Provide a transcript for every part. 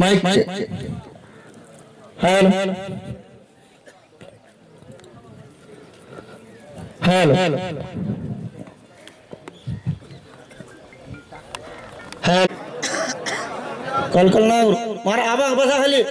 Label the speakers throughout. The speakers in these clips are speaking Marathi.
Speaker 1: Mike mike hello hello. Hello. Hello. Hello. कल कल ना मारा आबा बसा खाली।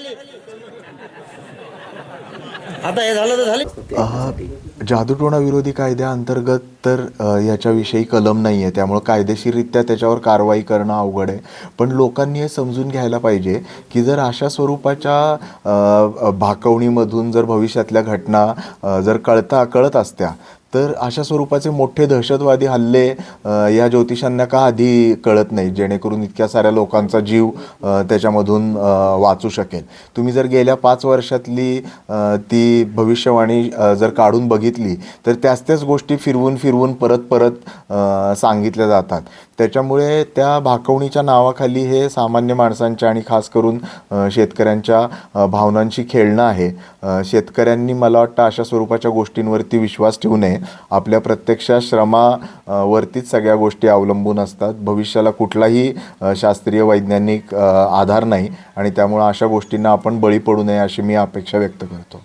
Speaker 1: आता हे झालं तर झाली.
Speaker 2: जादूटोणा विरोधी कायद्याअंतर्गत तर याच्याविषयी कलम नाही आहे त्यामुळं कायदेशीररित्या त्याच्यावर कारवाई करणं अवघड आहे. पण लोकांनी हे समजून घ्यायला पाहिजे की जर अशा स्वरूपाच्या भाकवणीमधून जर भविष्यातल्या घटना जर कळता कळत असत्या तर अशा स्वरूपाचे मोठे दहशतवादी हल्ले या ज्योतिषांना का आधी कळत नाही जेणेकरून इतक्या साऱ्या लोकांचा जीव त्याच्यामधून वाचू शकेल? तुम्ही जर गेल्या पाच वर्षातली ती भविष्यवाणी जर काढून बघितली तर त्याच त्याच गोष्टी फिरवून फिरवून परत परत सांगितल्या जातात. त्याच्यामुळे त्या भाकवणीच्या नावाखाली हे सामान्य माणसांच्या आणि खास करून शेतकऱ्यांच्या भावनांशी खेळणं आहे. शेतकऱ्यांनी मला वाटतं अशा स्वरूपाच्या गोष्टींवरती विश्वास ठेवू नये. आपल्या प्रत्यक्ष श्रमा वरतीच सगळ्या गोष्टी अवलंबून असतात. भविष्याला कुठलाही शास्त्रीय वैज्ञानिक आधार नाही आणि त्यामुळं अशा गोष्टींना आपण बळी पडू नये अशी मी अपेक्षा व्यक्त करतो.